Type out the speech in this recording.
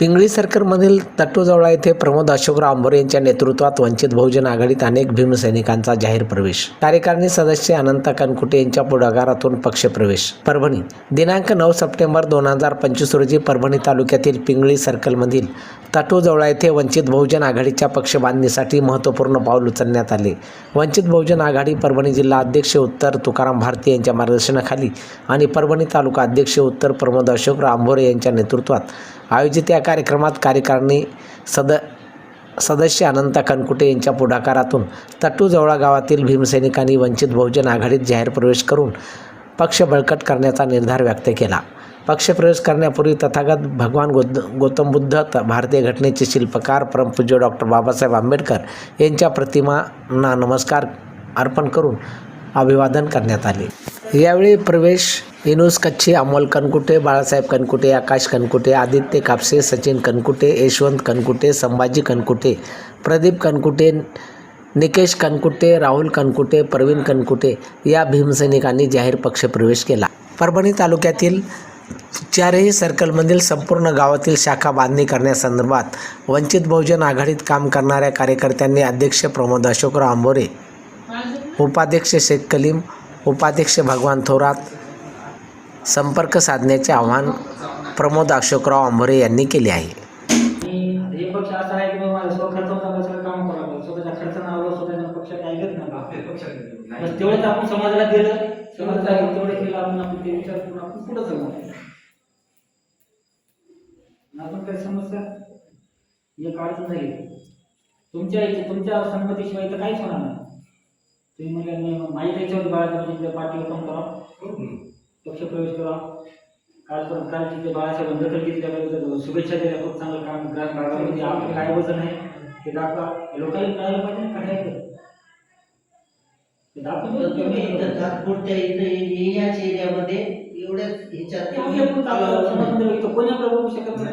पिंगळी सर्कलमधील तट्टूजवळा येथे प्रमोद अशोकराव आंबोरे यांच्या नेतृत्वात वंचित बहुजन आघाडीत अनेक भीमसैनिकांचा जाहीर प्रवेश. कार्यकारिणी सदस्य अनंत कनकुटे यांच्या पुढाकारातून पक्षप्रवेश. परभणी दिनांक नऊ सप्टेंबर दोन हजार पंचवीस रोजी परभणी तालुक्यातील पिंगळी सर्कलमधील तटोजवळा येथे वंचित बहुजन आघाडीच्या पक्षबांधणीसाठी महत्त्वपूर्ण पाऊल उचलण्यात आले. वंचित बहुजन आघाडी परभणी जिल्हा अध्यक्ष उत्तर तुकाराम भारती यांच्या मार्गदर्शनाखाली आणि परभणी तालुका अध्यक्ष उत्तर प्रमोद अशोकराव आंबोरे यांच्या नेतृत्वात आयोजित या कार्यक्रमात कार्यकारिणी सद सदस्य अनंता कनकुटे यांच्या पुढाकारातून तट्टूजवळा गावातील भीमसैनिकांनी वंचित बहुजन आघाडीत जाहीर प्रवेश करून पक्ष बळकट करण्याचा निर्धार व्यक्त केला. पक्षप्रवेश करण्यापूर्वी तथागत भगवान गोद गौतम बुद्ध त भारतीय घटनेचे शिल्पकार परमपूज्य डॉक्टर बाबासाहेब आंबेडकर यांच्या प्रतिमांना नमस्कार अर्पण करून अभिवादन करण्यात आले. यावेळी प्रवेश इनुस कच्छे अमोल कनकुटे बाळासाहेब कनकुटे आकाश कनकुटे आदित्य कापसे सचिन कनकुटे यशवंत कनकुटे संभाजी कनकुटे प्रदीप कनकुटे निकेश कनकुटे राहुल कनकुटे प्रवीण कनकुटे या भीमसैनिकांनी जाहीर पक्षप्रवेश केला. परभणी तालुक्यातील चारही सर्कलमधील संपूर्ण गावातील शाखा बांधणी करण्यासंदर्भात वंचित बहुजन आघाडीत काम करणाऱ्या कार्यकर्त्यांनी अध्यक्ष प्रमोद अशोकराव आंबोरे उपाध्यक्ष शेख कलीम उपाध्यक्ष भगवान थोरात संपर्क साधण्याचे आव्हान प्रमोद अशोकराव आंबोरे यांनी केले आहे. तेवढंच आपण समाजाला दिलं तेवढं केलं आपण आपण ते विचार करून आपण आपण काही समस्या एक अडचण झाली तुमच्या इथे तुमच्या संमतीशिवाय तर काहीच होणार नाही. तुम्ही म्हणजे मी माझ्या त्याच्यावर बाळाच्या म्हणजे पार्टी ओपन करा. पक्ष प्रवेश करा. कालपर्यंत काल तिथे बाळासाहेब दखल घेतली त्याबद्दल शुभेच्छा दिल्या खूप चांगलं काम ग्राम भागामध्ये आपलं काय वजन आहे ते दाखवा. लोकांनी कळायला पाहिजे ना काय तात्पुरत्या इथं याच एरियामध्ये एवढ्याच ह्याच्यात कोणी आपलं बघू शकत नाही.